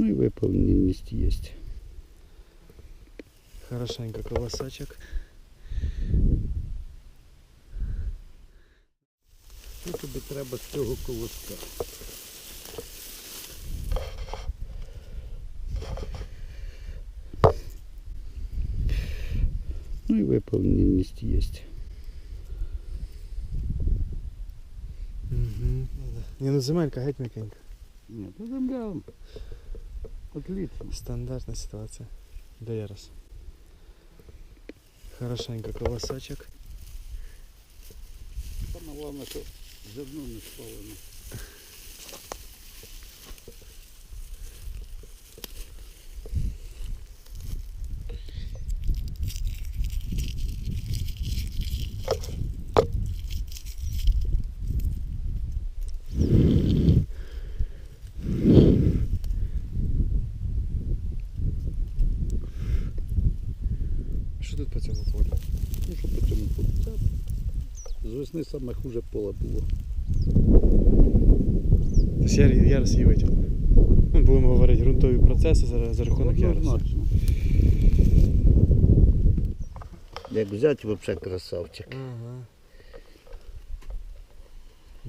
Ну и выполненность есть. Хорошенько колосочок. Що тобі треба з цього колоска? Ну и выполненность есть. Угу. Ні, ну земелька геть м'якенька. Нет, ну земля отлично. Стандартна ситуація. Де я раз. Хорошенько колосочок. Саме головне, що зерно не спалено. Що тут по цьому полю? Ну що по цьому полу? Це З весни саме хуже поле було. Тобто я, ярус її витягнув. Ну, будемо говорити, ґрунтові процеси за, за рахунок ярусу. Однозначно. Як взяти, взагалі красавчик. Ага.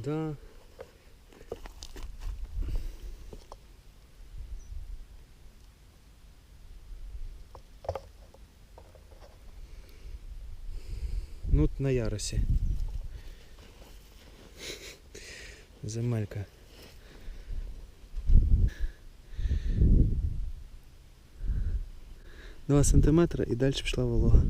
Да. Ну, на ярусі. Земелька. Два сантиметри і далі пішла волога.